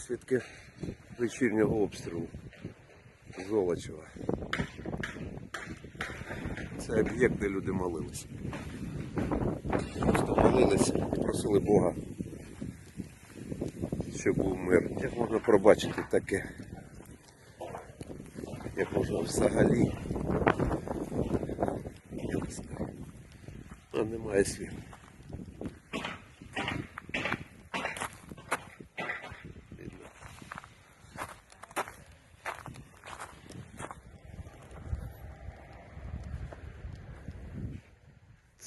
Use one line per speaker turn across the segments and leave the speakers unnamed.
Наслідки вечірнього обстрілу Золочева. Це об'єкт, де люди молилися. Просто молилися і просили Бога, щоб був мир. Як можна пробачити таке? Як можна взагалі? Немає слів.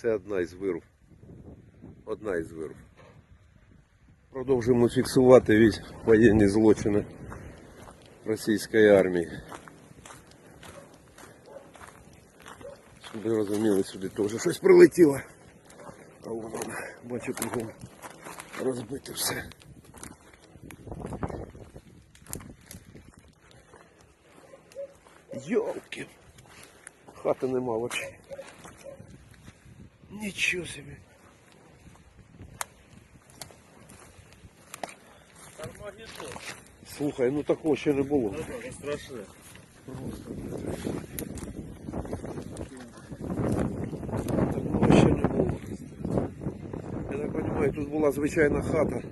Це одна із вирв. Одна із вирв. Продовжуємо фіксувати від воєнні злочини російської армії. Ви розуміли, сюди теж щось прилетіло. А воно, бачу, кругом розбите все. Йолки. Хати нема вообще. Нічого собі.
Армагеддон.
Слухай, ну такого ще не було.
Це страшне.
Такого ще не було. Я так розумію, тут була звичайна хата.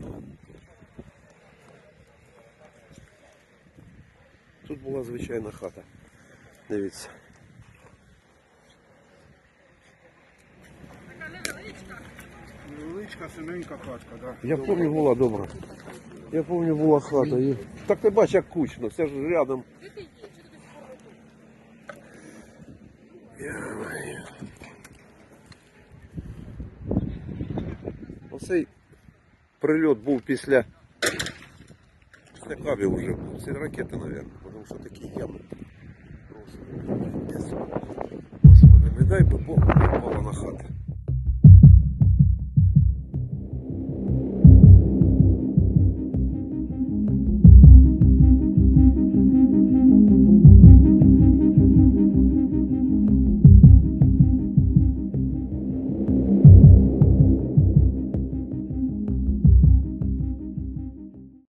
Тут була звичайна хата. Дивіться.
Невеличка синенька хатка, да.
Я пам'ятаю, була добра. Я пам'ятаю, була хата. І- Так ти бачиш, як кучно, це ж рядом. Оцей прильот був після. Після кабів вже був. Це ракети, мабуть, тому що такі ями. Просто.